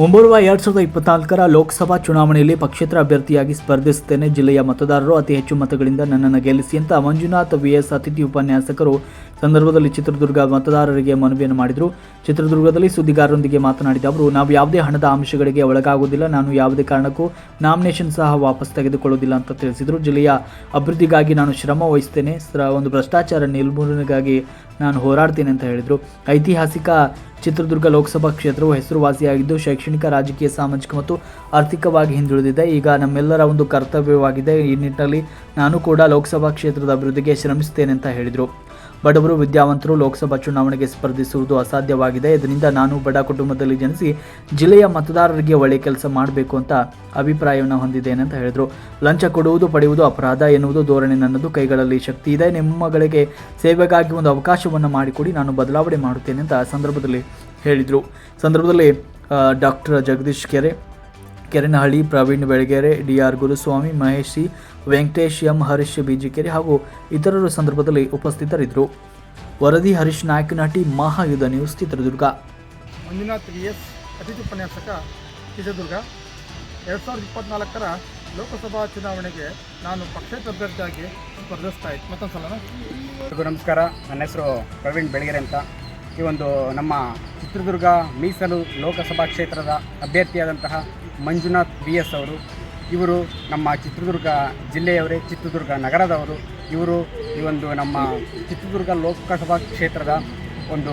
ಮುಂಬರುವ ಎರಡ್ ಸಾವಿರದ ಇಪ್ಪತ್ನಾಲ್ಕರ ಲೋಕಸಭಾ ಚುನಾವಣೆಯಲ್ಲಿ ಪಕ್ಷೇತರ ಅಭ್ಯರ್ಥಿಯಾಗಿ ಸ್ಪರ್ಧಿಸುತ್ತೇನೆ ಜಿಲ್ಲೆಯ ಮತದಾರರು. ಅತಿ ಹೆಚ್ಚು ಮತಗಳಿಂದ ನನ್ನನ್ನು ಗೆಲ್ಲಿಸಿ ಅಂತ ಮಂಜುನಾಥ್ ವಿಎಸ್ ಅತಿಥಿ ಉಪನ್ಯಾಸಕರು ಸಂದರ್ಭದಲ್ಲಿ ಚಿತ್ರದುರ್ಗ ಮತದಾರರಿಗೆ ಮನವಿಯನ್ನು ಮಾಡಿದರು. ಚಿತ್ರದುರ್ಗದಲ್ಲಿ ಸುದ್ದಿಗಾರರೊಂದಿಗೆ ಮಾತನಾಡಿದ ಅವರು, ನಾವು ಯಾವುದೇ ಹಣದ ಅಂಶಗಳಿಗೆ ಒಳಗಾಗುವುದಿಲ್ಲ. ನಾನು ಯಾವುದೇ ಕಾರಣಕ್ಕೂ ನಾಮಿನೇಷನ್ ಸಹ ವಾಪಸ್ ತೆಗೆದುಕೊಳ್ಳುವುದಿಲ್ಲ ಅಂತ ತಿಳಿಸಿದರು. ಜಿಲ್ಲೆಯ ಅಭಿವೃದ್ಧಿಗಾಗಿ ನಾನು ಶ್ರಮ ವಹಿಸ್ತೇನೆ ಒಂದು ಭ್ರಷ್ಟಾಚಾರ ನಿರ್ಮೂಲನೆಗಾಗಿ ನಾನು ಹೋರಾಡ್ತೇನೆ ಅಂತ ಹೇಳಿದರು. ಐತಿಹಾಸಿಕ ಚಿತ್ರದುರ್ಗ ಲೋಕಸಭಾ ಕ್ಷೇತ್ರವು ಹೆಸರುವಾಸಿಯಾಗಿದ್ದು, ಶೈಕ್ಷಣಿಕ, ರಾಜಕೀಯ, ಸಾಮಾಜಿಕ ಮತ್ತು ಆರ್ಥಿಕವಾಗಿ ಹಿಂದುಳಿದಿದೆ. ಈಗ ನಮ್ಮೆಲ್ಲರ ಒಂದು ಕರ್ತವ್ಯವಾಗಿದೆ. ಈ ನಿಟ್ಟಿನಲ್ಲಿ ನಾನು ಕೂಡ ಲೋಕಸಭಾ ಕ್ಷೇತ್ರದ ಅಭಿವೃದ್ಧಿಗೆ ಶ್ರಮಿಸುತ್ತೇನೆ ಅಂತ ಹೇಳಿದರು. ಬಡವರು ವಿದ್ಯಾವಂತರು ಲೋಕಸಭಾ ಚುನಾವಣೆಗೆ ಸ್ಪರ್ಧಿಸುವುದು ಅಸಾಧ್ಯವಾಗಿದೆ. ಇದರಿಂದ ನಾನು ಬಡ ಕುಟುಂಬದಲ್ಲಿ ಜನಿಸಿ ಜಿಲ್ಲೆಯ ಮತದಾರರಿಗೆ ಒಳ್ಳೆ ಕೆಲಸ ಮಾಡಬೇಕು ಅಂತ ಅಭಿಪ್ರಾಯವನ್ನು ಹೊಂದಿದ್ದೇನೆ ಅಂತ ಹೇಳಿದರು. ಲಂಚ ಕೊಡುವುದು ಪಡೆಯುವುದು ಅಪರಾಧ ಎನ್ನುವುದು ಧೋರಣೆ ನನ್ನದು. ಕೈಗಳಲ್ಲಿ ಶಕ್ತಿ ಇದೆ. ನಿಮ್ಮಗಳಿಗೆ ಸೇವೆಗಾಗಿ ಒಂದು ಅವಕಾಶವನ್ನು ಮಾಡಿಕೊಡಿ. ನಾನು ಬದಲಾವಣೆ ಮಾಡುತ್ತೇನೆ ಅಂತ ಸಂದರ್ಭದಲ್ಲಿ ಹೇಳಿದರು. ಸಂದರ್ಭದಲ್ಲಿ doctor Jagadish Kere, Kerenahalli, Praveen Belagere, D R Guruswamy, Maheshi Venkatesh M. Harish Bijikere ಹಾಗೂ ಇತರರು ಸಂದರ್ಭದಲ್ಲಿ ಉಪಸ್ಥಿತರಿದ್ದರು. ವರದಿ Harish Nayakanahatti Mahayudha news Chitradurga. Manjunath V S ಅತಿಥಿ ಉಪನ್ಯಾಸಕ ಚಿತ್ರದುರ್ಗ ಎರಡು ಸಾವಿರದ ಇಪ್ಪತ್ನಾಲ್ಕರ ಲೋಕಸಭಾ ಚುನಾವಣೆಗೆ ನಾನು ಪಕ್ಷೇತರ ಅಭ್ಯರ್ಥಿಯಾಗಿ ಸ್ಪರ್ಧಿಸ್ತಾ ಇದ್ದೆ. ಮತ್ತೊಂದು ಸಲ ನಮಸ್ಕಾರ. ನನ್ನ ಹೆಸರು ಪ್ರವೀಣ್ ಬೆಳಗೆರೆ ಅಂತ. ಈ ಒಂದು ನಮ್ಮ ಚಿತ್ರದುರ್ಗ ಮೀಸಲು ಲೋಕಸಭಾ ಕ್ಷೇತ್ರದ ಅಭ್ಯರ್ಥಿಯಾದಂತಹ ಮಂಜುನಾಥ್ ಬಿ ಎಸ್ ಅವರು ಇವರು ನಮ್ಮ ಚಿತ್ರದುರ್ಗ ಜಿಲ್ಲೆಯವರೇ, ಚಿತ್ರದುರ್ಗ ನಗರದವರು. ಇವರು ಈ ಒಂದು ನಮ್ಮ ಚಿತ್ರದುರ್ಗ ಲೋಕಸಭಾ ಕ್ಷೇತ್ರದ ಒಂದು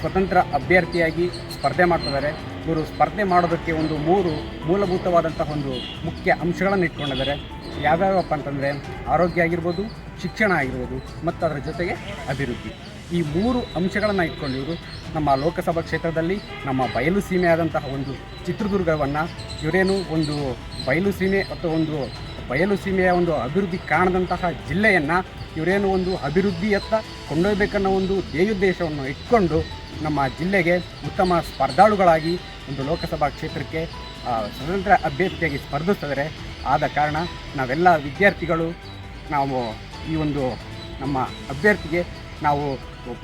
ಸ್ವತಂತ್ರ ಅಭ್ಯರ್ಥಿಯಾಗಿ ಸ್ಪರ್ಧೆ ಮಾಡ್ತಿದ್ದಾರೆ. ಇವರು ಸ್ಪರ್ಧೆ ಮಾಡೋದಕ್ಕೆ ಒಂದು ಮೂರು ಮೂಲಭೂತವಾದಂತಹ ಒಂದು ಮುಖ್ಯ ಅಂಶಗಳನ್ನು ಇಟ್ಕೊಂಡಿದ್ದಾರೆ. ಯಾವ್ಯಾವಪ್ಪ ಅಂತಂದರೆ, ಆರೋಗ್ಯ ಆಗಿರ್ಬೋದು, ಶಿಕ್ಷಣ ಆಗಿರ್ಬೋದು ಮತ್ತು ಅದರ ಜೊತೆಗೆ ಅಭಿವೃದ್ಧಿ. ಈ ಮೂರು ಅಂಶಗಳನ್ನು ಇಟ್ಕೊಂಡು ಇವರು ನಮ್ಮ ಲೋಕಸಭಾ ಕ್ಷೇತ್ರದಲ್ಲಿ ನಮ್ಮ ಬಯಲು ಸೀಮೆ ಆದಂತಹ ಒಂದು ಚಿತ್ರದುರ್ಗವನ್ನು, ಇವರೇನು ಒಂದು ಬಯಲು ಸೀಮೆ ಅಥವಾ ಒಂದು ಬಯಲು ಸೀಮೆಯ ಒಂದು ಅಭಿವೃದ್ಧಿ ಕಾಣದಂತಹ ಜಿಲ್ಲೆಯನ್ನು ಇವರೇನು ಒಂದು ಅಭಿವೃದ್ಧಿಯತ್ತ ಕೊಂಡೊಯ್ಬೇಕನ್ನೋ ಒಂದು ಧ್ಯೇಯೋದ್ದೇಶವನ್ನು ಇಟ್ಕೊಂಡು ನಮ್ಮ ಜಿಲ್ಲೆಗೆ ಉತ್ತಮ ಸ್ಪರ್ಧಾಳುಗಳಾಗಿ ಒಂದು ಲೋಕಸಭಾ ಕ್ಷೇತ್ರಕ್ಕೆ ಸ್ವತಂತ್ರ ಅಭ್ಯರ್ಥಿಯಾಗಿ ಸ್ಪರ್ಧಿಸಿದರೆ ಆದ ಕಾರಣ ನಾವೆಲ್ಲ ವಿದ್ಯಾರ್ಥಿಗಳು ನಾವು ಈ ಒಂದು ನಮ್ಮ ಅಭ್ಯರ್ಥಿಗೆ ನಾವು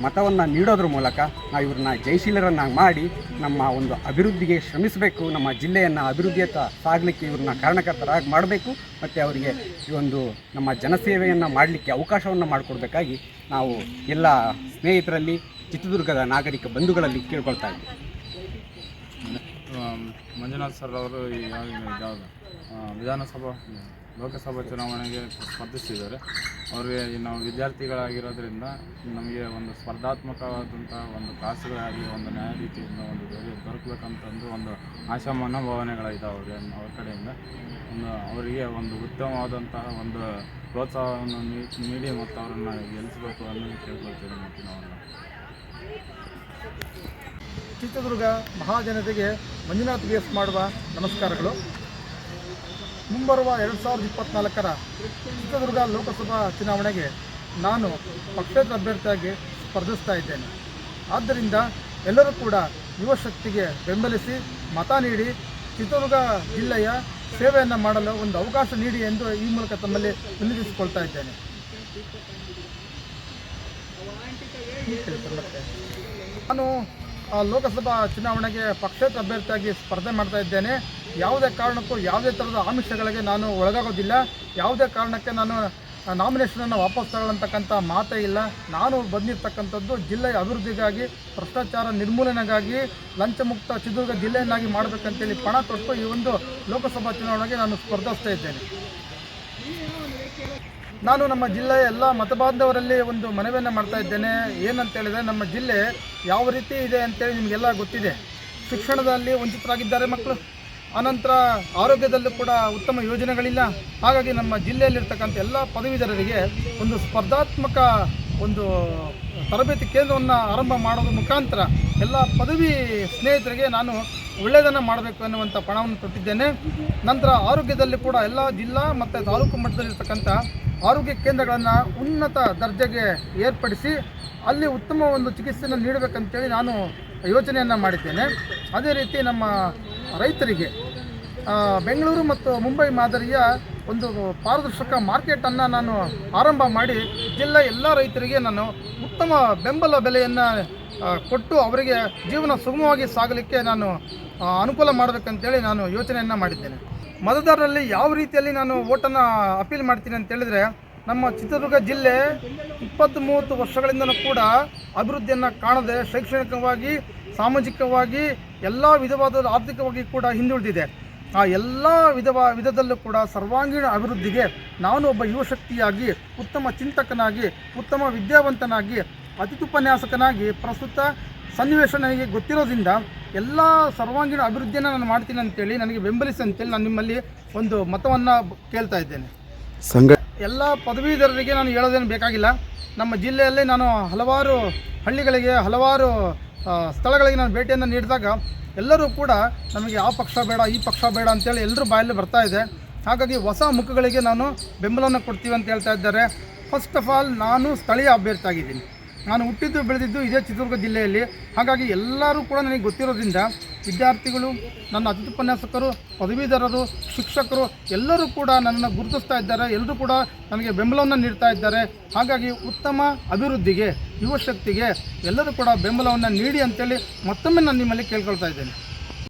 ಮತವನ್ನು ನೀಡೋದ್ರ ಮೂಲಕ ನಾವು ಇವ್ರನ್ನ ಜಯಶೀಲರನ್ನಾಗಿ ಮಾಡಿ ನಮ್ಮ ಒಂದು ಅಭಿವೃದ್ಧಿಗೆ ಶ್ರಮಿಸಬೇಕು, ನಮ್ಮ ಜಿಲ್ಲೆಯನ್ನು ಅಭಿವೃದ್ಧಿಯತ್ತ ಸಾಗಲಿಕ್ಕೆ ಇವ್ರನ್ನ ಕಾರಣಕರ್ತರಾಗಿ ಮಾಡಬೇಕು, ಮತ್ತು ಅವರಿಗೆ ಈ ಒಂದು ನಮ್ಮ ಜನಸೇವೆಯನ್ನು ಮಾಡಲಿಕ್ಕೆ ಅವಕಾಶವನ್ನು ಮಾಡಿಕೊಡ್ಬೇಕಾಗಿ ನಾವು ಎಲ್ಲ ಸ್ನೇಹಿತರಲ್ಲಿ ಚಿತ್ರದುರ್ಗದ ನಾಗರಿಕ ಬಂಧುಗಳಲ್ಲಿ ಕೇಳ್ಕೊಳ್ತಾ ಇದ್ದೀವಿ ಮಂಜುನಾಥ್ ಸರ್ ಅವರು ಯಾವ- ವಿಧಾನಸಭಾ ಲೋಕಸಭಾ ಚುನಾವಣೆಗೆ ಸ್ಪರ್ಧಿಸಿದ್ದಾರೆ. ಅವರಿಗೆ ನಾವು ವಿದ್ಯಾರ್ಥಿಗಳಾಗಿರೋದ್ರಿಂದ ನಮಗೆ ಒಂದು ಸ್ಪರ್ಧಾತ್ಮಕವಾದಂಥ ಒಂದು ಕ್ಲಾಸ್ಗಳಾಗಲಿ ಒಂದು ನ್ಯಾಯ ರೀತಿಯಿಂದ ಒಂದು ದೊರೆ- ದೊರಕಬೇಕಂತಂದು ಒಂದು ಆಶಾ ಮನೋಭಾವನೆಗಳಿದ್ದಾವೆ ಅವ್ರ ಕಡೆಯಿಂದ. ಒಂದು ಅವರಿಗೆ ಒಂದು ಉತ್ತಮವಾದಂತಹ ಒಂದು ಪ್ರೋತ್ಸಾಹವನ್ನು ನೀಡಿ ಮತ್ತು ಅವರನ್ನು ಗೆಲ್ಲಿಸಬೇಕು ಅನ್ನೋದು ಕೇಳ್ಕೊಳ್ತೀನಿ ಮತ್ತು ನಾವು ಚಿತ್ರದುರ್ಗ ಮಹಾಜನತೆಗೆ ಮಂಜುನಾಥ್ ಗೇಸ್ ಮಾಡುವ ನಮಸ್ಕಾರಗಳು. ಮುಂಬರುವ ಎರಡು ಸಾವಿರದ ಇಪ್ಪತ್ನಾಲ್ಕರ ಚಿತ್ರದುರ್ಗ ಲೋಕಸಭಾ ಚುನಾವಣೆಗೆ ನಾನು ಪಕ್ಷೇತರ ಅಭ್ಯರ್ಥಿಯಾಗಿ ಸ್ಪರ್ಧಿಸ್ತಾ ಇದ್ದೇನೆ. ಆದ್ದರಿಂದ ಎಲ್ಲರೂ ಕೂಡ ಯುವ ಶಕ್ತಿಗೆ ಬೆಂಬಲಿಸಿ ಮತ ನೀಡಿ ಚಿತ್ರದುರ್ಗ ಜಿಲ್ಲೆಯ ಸೇವೆಯನ್ನು ಮಾಡಲು ಒಂದು ಅವಕಾಶ ನೀಡಿ ಎಂದು ಈ ಮೂಲಕ ತಮ್ಮಲ್ಲಿ ವಿನಂತಿಸಿಕೊಳ್ತಾ ಇದ್ದೇನೆ. ನಾನು ಲೋಕಸಭಾ ಚುನಾವಣೆಗೆ ಪಕ್ಷೇತರ ಅಭ್ಯರ್ಥಿಯಾಗಿ ಸ್ಪರ್ಧೆ ಮಾಡ್ತಾ ಇದ್ದೇನೆ. ಯಾವುದೇ ಕಾರಣಕ್ಕೂ ಯಾವುದೇ ಥರದ ಆಮಿಷಗಳಿಗೆ ನಾನು ಒಳಗಾಗೋದಿಲ್ಲ. ಯಾವುದೇ ಕಾರಣಕ್ಕೆ ನಾನು ನಾಮಿನೇಷನನ್ನು ವಾಪಸ್ ತಗೊಳ್ಳಂತಕ್ಕಂಥ ಮಾತೇ ಇಲ್ಲ. ನಾನು ಬಂದಿರತಕ್ಕಂಥದ್ದು ಜಿಲ್ಲೆಯ ಅಭಿವೃದ್ಧಿಗಾಗಿ, ಭ್ರಷ್ಟಾಚಾರ ನಿರ್ಮೂಲನೆಗಾಗಿ, ಲಂಚಮುಕ್ತ ಚಿತ್ರದುರ್ಗ ಜಿಲ್ಲೆಯನ್ನಾಗಿ ಮಾಡಬೇಕಂತೇಳಿ ಪಣ ತೊಟ್ಟು ಈ ಒಂದು ಲೋಕಸಭಾ ಚುನಾವಣೆಗೆ ನಾನು ಸ್ಪರ್ಧಿಸ್ತಾ ಇದ್ದೇನೆ. ನಾನು ನಮ್ಮ ಜಿಲ್ಲೆಯ ಎಲ್ಲ ಮತಬಾಂಧವರಲ್ಲಿ ಒಂದು ಮನವಿಯನ್ನು ಮಾಡ್ತಾ ಇದ್ದೇನೆ. ಏನಂತ ಹೇಳಿದ್ರೆ ನಮ್ಮ ಜಿಲ್ಲೆ ಯಾವ ರೀತಿ ಇದೆ ಅಂತೇಳಿ ನಿಮಗೆಲ್ಲ ಗೊತ್ತಿದೆ. ಶಿಕ್ಷಣದಲ್ಲಿ ವಂಚಿತರಾಗಿದ್ದಾರೆ ಮಕ್ಕಳು. ಅನಂತರ ಆರೋಗ್ಯದಲ್ಲೂ ಕೂಡ ಉತ್ತಮ ಯೋಜನೆಗಳಿಲ್ಲ. ಹಾಗಾಗಿ ನಮ್ಮ ಜಿಲ್ಲೆಯಲ್ಲಿರ್ತಕ್ಕಂಥ ಎಲ್ಲ ಪದವೀಧರರಿಗೆ ಒಂದು ಸ್ಪರ್ಧಾತ್ಮಕ ಒಂದು ತರಬೇತಿ ಕೇಂದ್ರವನ್ನು ಆರಂಭ ಮಾಡೋದ್ರ ಮುಖಾಂತರ ಎಲ್ಲ ಪದವಿ ಸ್ನೇಹಿತರಿಗೆ ನಾನು ಒಳ್ಳೆಯದನ್ನು ಮಾಡಬೇಕು ಅನ್ನುವಂಥ ಪಣವನ್ನು ತೊಟ್ಟಿದ್ದೇನೆ. ನಂತರ ಆರೋಗ್ಯದಲ್ಲಿ ಕೂಡ ಎಲ್ಲ ಜಿಲ್ಲಾ ಮತ್ತು ತಾಲೂಕು ಮಟ್ಟದಲ್ಲಿರ್ತಕ್ಕಂಥ ಆರೋಗ್ಯ ಕೇಂದ್ರಗಳನ್ನು ಉನ್ನತ ದರ್ಜೆಗೆ ಏರ್ಪಡಿಸಿ ಅಲ್ಲಿ ಉತ್ತಮ ಒಂದು ಚಿಕಿತ್ಸೆಯನ್ನು ನೀಡಬೇಕಂತೇಳಿ ನಾನು ಯೋಚನೆಯನ್ನು ಮಾಡಿದ್ದೇನೆ. ಅದೇ ರೀತಿ ನಮ್ಮ ರೈತರಿಗೆ ಬೆಂಗಳೂರು ಮತ್ತು ಮುಂಬೈ ಮಾದರಿಯ ಒಂದು ಪಾರದರ್ಶಕ ಮಾರ್ಕೆಟನ್ನು ನಾನು ಆರಂಭ ಮಾಡಿ ಜಿಲ್ಲೆ ಎಲ್ಲ ರೈತರಿಗೆ ನಾನು ಉತ್ತಮ ಬೆಂಬಲ ಬೆಲೆಯನ್ನು ಕೊಟ್ಟು ಅವರಿಗೆ ಜೀವನ ಸುಗಮವಾಗಿ ಸಾಗಲಿಕ್ಕೆ ನಾನು ಅನುಕೂಲ ಮಾಡಬೇಕಂತೇಳಿ ನಾನು ಯೋಚನೆಯನ್ನು ಮಾಡಿದ್ದೇನೆ. ಮತದಾರರಲ್ಲಿ ಯಾವ ರೀತಿಯಲ್ಲಿ ನಾನು ಓಟನ್ನು ಅಪೀಲ್ ಮಾಡ್ತೀನಿ ಅಂತ ಹೇಳಿದ್ರೆ, ನಮ್ಮ ಚಿತ್ರದುರ್ಗ ಜಿಲ್ಲೆ ಇಪ್ಪತ್ತು ಮೂವತ್ತು ವರ್ಷಗಳಿಂದಲೂ ಕೂಡ ಅಭಿವೃದ್ಧಿಯನ್ನು ಕಾಣದೆ ಶೈಕ್ಷಣಿಕವಾಗಿ, ಸಾಮಾಜಿಕವಾಗಿ ಎಲ್ಲ ವಿಧವಾದ ಆರ್ಥಿಕವಾಗಿ ಕೂಡ ಹಿಂದುಳಿದಿದೆ. ಆ ಎಲ್ಲ ವಿಧವ ವಿಧದಲ್ಲೂ ಕೂಡ ಸರ್ವಾಂಗೀಣ ಅಭಿವೃದ್ಧಿಗೆ ನಾನು ಒಬ್ಬ ಯುವಶಕ್ತಿಯಾಗಿ ಉತ್ತಮ ಚಿಂತಕನಾಗಿ ಉತ್ತಮ ವಿದ್ಯಾವಂತನಾಗಿ ಅತಿಥುಪನ್ಯಾಸಕನಾಗಿ ಪ್ರಸ್ತುತ ಸನ್ನಿವೇಶ ನನಗೆ ಗೊತ್ತಿರೋದ್ರಿಂದ ಎಲ್ಲ ಸರ್ವಾಂಗೀಣ ಅಭಿವೃದ್ಧಿಯನ್ನು ನಾನು ಮಾಡ್ತೀನಿ ಅಂತೇಳಿ ನನಗೆ ಬೆಂಬಲಿಸಿ ಅಂತೇಳಿ ನಾನು ನಿಮ್ಮಲ್ಲಿ ಒಂದು ಮತವನ್ನು ಕೇಳ್ತಾ ಇದ್ದೇನೆ. ಸಂಘ ಎಲ್ಲ ಪದವೀಧರರಿಗೆ ನಾನು ಹೇಳೋದೇನು ಬೇಕಾಗಿಲ್ಲ. ನಮ್ಮ ಜಿಲ್ಲೆಯಲ್ಲಿ ನಾನು ಹಲವಾರು ಹಳ್ಳಿಗಳಿಗೆ ಹಲವಾರು ಸ್ಥಳಗಳಿಗೆ ನಾನು ಭೇಟಿಯನ್ನು ನೀಡಿದಾಗ ಎಲ್ಲರೂ ಕೂಡ ನಮಗೆ ಆ ಪಕ್ಷ ಬೇಡ, ಈ ಪಕ್ಷ ಬೇಡ ಅಂತೇಳಿ ಎಲ್ಲರೂ ಬಾಯಲ್ಲಿ ಬರ್ತಾ ಇದೆ. ಹಾಗಾಗಿ ಹೊಸ ಮುಖಗಳಿಗೆ ನಾನು ಬೆಂಬಲವನ್ನು ಕೊಡ್ತೀವಿ ಅಂತ ಹೇಳ್ತಾ ಇದ್ದಾರೆ. ಫಸ್ಟ್ ಆಫ್ ಆಲ್ ನಾನು ಸ್ಥಳೀಯ ಅಭ್ಯರ್ಥಿ ಆಗಿದ್ದೀನಿ ನಾನು ಹುಟ್ಟಿದ್ದು ಬೆಳೆದಿದ್ದು ಇದೇ ಚಿತ್ರದುರ್ಗ ಜಿಲ್ಲೆಯಲ್ಲಿ. ಹಾಗಾಗಿ ಎಲ್ಲರೂ ಕೂಡ ನನಗೆ ಗೊತ್ತಿರೋದ್ರಿಂದ ವಿದ್ಯಾರ್ಥಿಗಳು, ನನ್ನ ಅತಿಥಿ ಉಪನ್ಯಾಸಕರು ಪದವೀಧರರು, ಶಿಕ್ಷಕರು, ಎಲ್ಲರೂ ಕೂಡ ನನ್ನನ್ನು ಗುರುತಿಸ್ತಾ ಇದ್ದಾರೆ. ಎಲ್ಲರೂ ಕೂಡ ನನಗೆ ಬೆಂಬಲವನ್ನು ನೀಡ್ತಾ ಇದ್ದಾರೆ. ಹಾಗಾಗಿ ಉತ್ತಮ ಅಭಿವೃದ್ಧಿಗೆ ಯುವಶಕ್ತಿಗೆ ಎಲ್ಲರೂ ಕೂಡ ಬೆಂಬಲವನ್ನು ನೀಡಿ ಅಂತೇಳಿ ಮತ್ತೊಮ್ಮೆ ನಾನು ನಿಮ್ಮಲ್ಲಿ ಕೇಳ್ಕೊಳ್ತಾ ಇದ್ದೇನೆ.